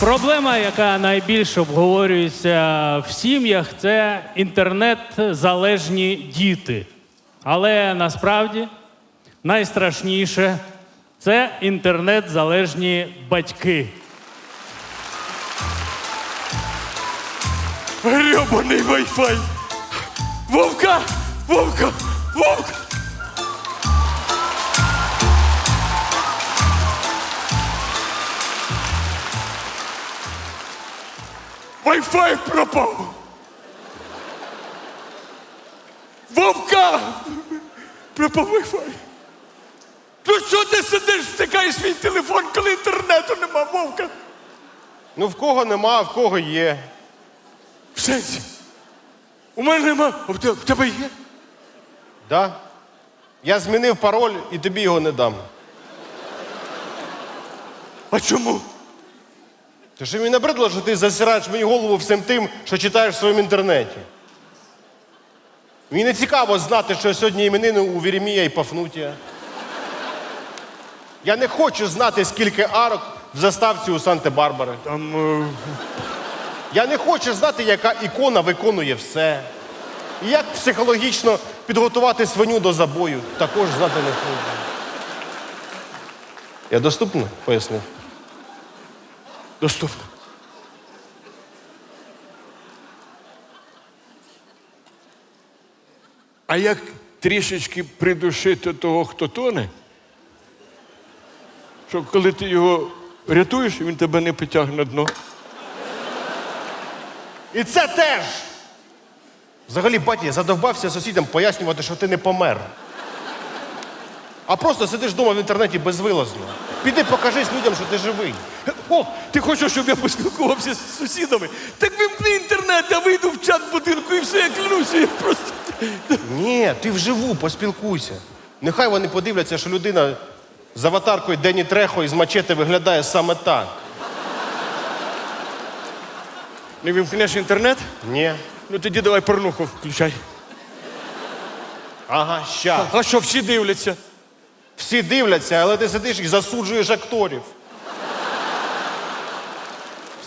Проблема, яка найбільше обговорюється в сім'ях, це інтернет-залежні діти. Але насправді найстрашніше це інтернет-залежні батьки. Гребаний Wi-Fi! Вовка! Вовка! Вовка! Wi-Fi пропав! Вовка! Пропав Wi-Fi! Ну що ти сидиш, втикаєш свій телефон, коли інтернету нема, Вовка? Ну, в кого нема, а в кого є. В сенсі? У мене нема, а в тебе, в тебе є? Да? Я змінив пароль і тобі його не дам. А чому? Ти що мені набридло, що ти засираєш мені голову всім тим, що читаєш в своєму інтернеті. Мені не цікаво знати, що сьогодні іменини у Вірімія і Пафнутія. Я не хочу знати, скільки арок в заставці у Санте-Барбари. Там. е, Я не хочу знати, яка ікона виконує все. І як психологічно підготувати свиню до забою, також знати не хочу. Я доступно пояснив? Доступно. А як трішечки придушити того, хто тоне? Що коли ти його рятуєш, він тебе не потягне на дно. І це теж. Взагалі, батя, я задовбався сусідам пояснювати, що ти не помер. А просто сидиш вдома в інтернеті безвилазно. Піди покажись людям, що ти живий. О, ти хочеш, щоб я поспілкувався з сусідами? Так вимкни інтернет, я вийду в чат будинку і все, я клянуся, я просто. Ні, ти вживу поспілкуйся. Нехай вони подивляться, що людина з аватаркою Дені Трехо із мачете виглядає саме так. Не вимкнеш інтернет? Ні. Ну тоді давай порнуху включай. Ага, щас. А що, всі дивляться? Всі дивляться, але ти сидиш і засуджуєш акторів.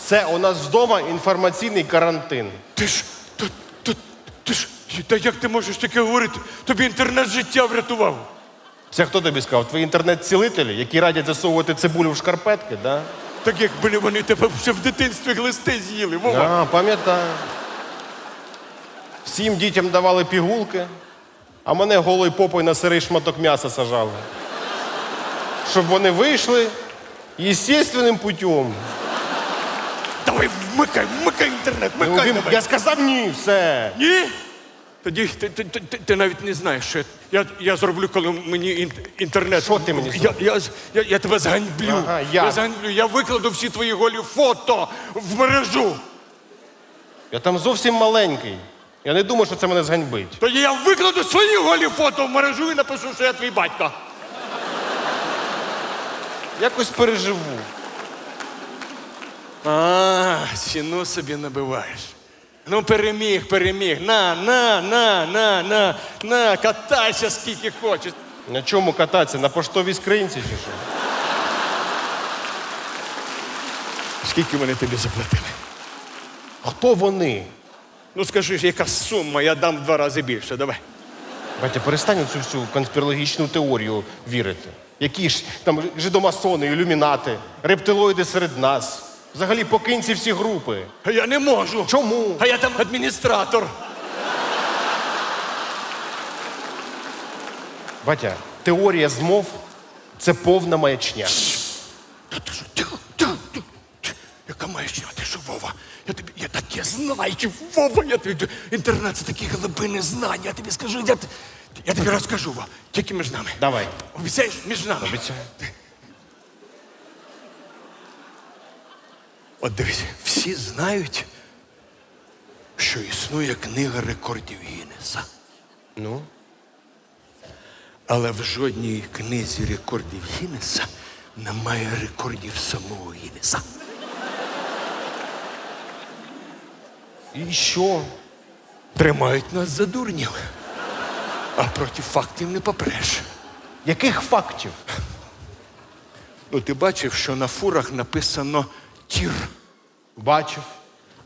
Все, у нас вдома інформаційний карантин. Ти ж, то, то, ти ж, та як ти можеш таке говорити? Тобі інтернет життя врятував. Це хто тобі сказав? Твої інтернет-цілителі, які радять засовувати цибулю в шкарпетки, да? Так якби не вони тебе ще в дитинстві глисти з'їли, Вова. А, пам'ятаю. Всім дітям давали пігулки, а мене голою попою на сирий шматок м'яса сажали. Щоб вони вийшли естественним путем. Давай вмикай, вмикай інтернет, Ну, вмикай давай. Я сказав ні, все. Ні? Тоді ти, ти, ти, ти, ти навіть не знаєш, що я, я, зроблю, коли мені ін, інтернет. Що ти мені я, я, я, я тебе зганьблю. Ага, як? я зганьблю. Я викладу всі твої голі фото в мережу. Я там зовсім маленький. Я не думаю, що це мене зганьбить. Тоді я викладу свої голі фото в мережу і напишу, що я твій батько. Якось переживу. А, ціну собі набиваєш. Ну, переміг, переміг. На, на, на, на, на, на, катайся скільки хочеш. На чому кататися? На поштовій скринці чи що? Скільки вони тобі заплатили? Хто вони? Ну скажи, ж, яка сума, я дам в два рази більше. Давай. Батя, перестань цю всю конспірологічну теорію вірити. Які ж там жидомасони, ілюмінати, рептилоїди серед нас. Взагалі покинь ці всі групи. А я не можу. Чому? А я там адміністратор. Батя, теорія змов це повна маячня. Та ти що, тихо, тихо, тихо. Ть, Яка маячня, ти що, Вова? Я тобі, я таке знаю, Вова, я тобі, інтернет це такі глибини знань, я тобі скажу, я, т- я тобі розкажу, Вова, тільки між нами. Давай. Обіцяєш, між нами. Обіцяю. От дивись, всі знають, що існує книга рекордів Гіннеса. Ну, Але в жодній книзі рекордів Гіннеса немає рекордів самого Гіннеса. і що? Тримають нас за дурнів. А проти фактів не попреш. Яких фактів? Ну, ти бачив, що на фурах написано тір. Бачив.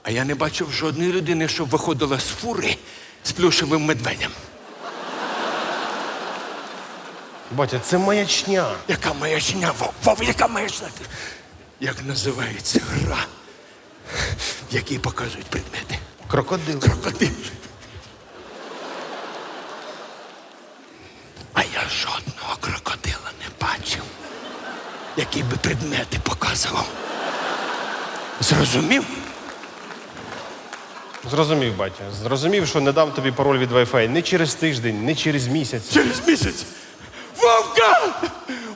А я не бачив жодної людини, що виходила з фури з плюшевим медведем. Батя, це маячня. Яка маячня, Вов, яка маячня? Як називається гра, в якій показують предмети? Крокодил. Крокодил. А я жодного крокодила не бачив, який би предмети показував. Зрозумів? Зрозумів, батя. Зрозумів, що не дам тобі пароль від Wi-Fi не через тиждень, не через місяць. Через місяць. Вовка!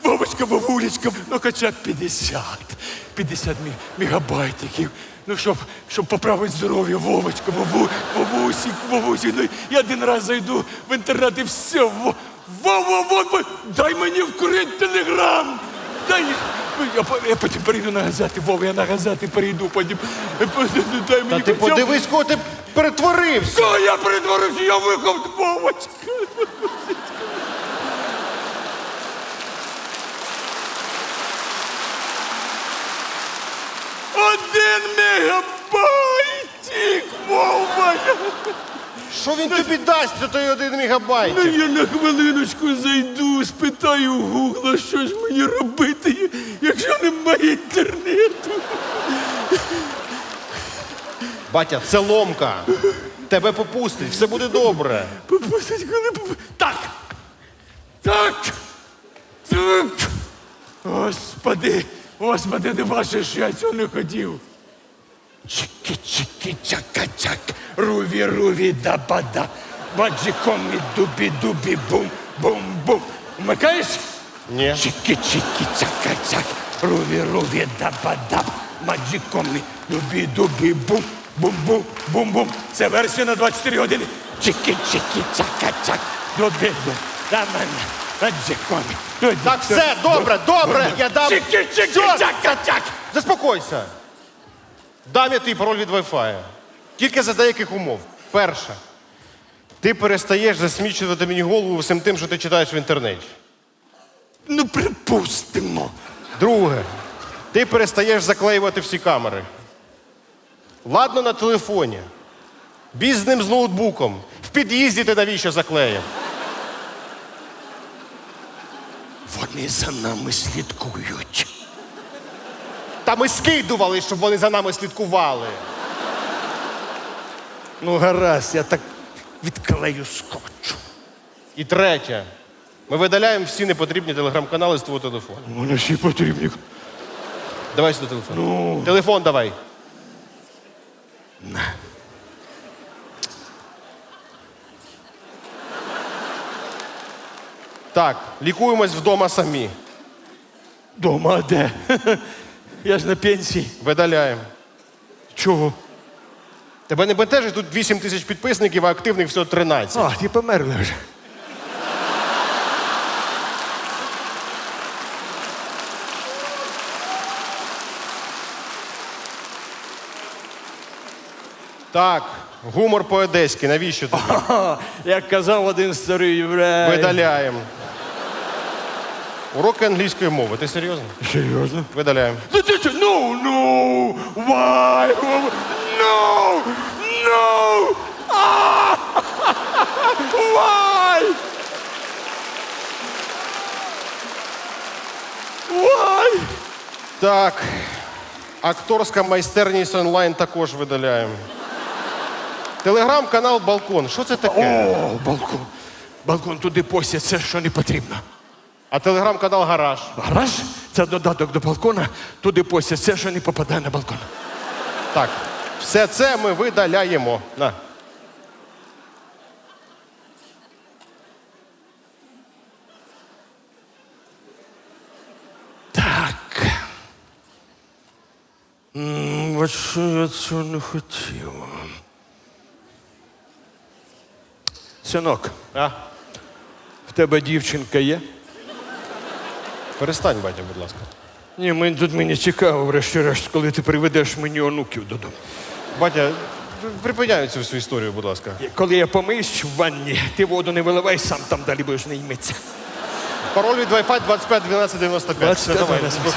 Вовочка, Вовулечка, ну хоча б 50. 50 мі- мегабайтиків. Ну, щоб, щоб поправити здоров'я, Вовочка, Вову, Вовусік, Вовусік. Ну, я один раз зайду в інтернет і все. Во- Вова, Вова, дай мені вкурити телеграм. Дай, я, я потім перейду на газети, Вова, я на газети перейду, потім. Дай мені Та ти хоча б- подивись, кого ти перетворився. Що я перетворився, я вихов, Вовочка. Один мегабайтик, Вова! Що він тобі дасть за той один мегабайт? Ну я на хвилиночку зайду, спитаю у Гугла, що ж мені робити, якщо немає інтернету. Батя, це ломка. Тебе попустить, все буде добре. Попустить, коли поп... Так! Так! Так! Господи! Господи, ти бачиш, я цього не хотів. Чики-чики, чака-чак, руві-руві, да-ба-да. Баджикомі, дубі-дубі, бум-бум-бум. Вмикаєш? Ні. Чики-чики, чака-чак, руві-руві, да-ба-да. Маджикомі, дубі-дубі, бум, бум-бум, бум-бум. Це версія на 24 години. Чики-чики, чака-чак, дубі-дуб, да-ба-да. Так, все, добре, добре. Я дам. Чики-чики, Все, чака-чак. Заспокойся. Дам я твій пароль від Wi-Fi. Тільки за деяких умов. Перше. Ти перестаєш засмічувати мені голову всім тим, що ти читаєш в інтернеті. Ну, припустимо. Друге. Ти перестаєш заклеювати всі камери. Ладно на телефоні. Біз з ним з ноутбуком. В під'їзді ти навіщо заклеїв? Вони за нами слідкують. Та ми скидували, щоб вони за нами слідкували. Ну, гаразд, я так відклею скотч. І третє. Ми видаляємо всі непотрібні телеграм-канали з твого телефону. Вони й потрібні. Давай сюди телефон. Ну. Телефон давай. Так, лікуємось вдома самі. Дома де? Я ж на пенсії. Видаляємо. Чого? Тебе не бентежить, тут 8 тисяч підписників, а активних всього 13. А, ті померли вже. Так, гумор по-одеськи, навіщо тобі? Як казав один старий єврей. Видаляємо. Уроки англійської мови. Ти серйозно? Серйозно? Видаляємо. Ти ти? No, no! Why? No! No! Ah! Why? Why? Так. Акторська майстерність онлайн також видаляємо. Телеграм-канал Балкон. Що це таке? О, балкон. Балкон туди постять все, що не потрібно. А телеграм-канал Гараж. Гараж це додаток до балкона, туди постять все, що не попадає на балкон. Так. Все це ми видаляємо. На. Так. М, От що я цього не хотів. Синок, А? в тебе дівчинка є? Перестань, батя, будь ласка. Ні, мені тут мені цікаво, врешті-решт, коли ти приведеш мені онуків додому. Батя, припиняй цю всю історію, будь ласка. Коли я помиюсь в ванні, ти воду не виливай, сам там далі будеш не ймитися. Пароль від Wi-Fi 25 12 95. Все, давай. 25.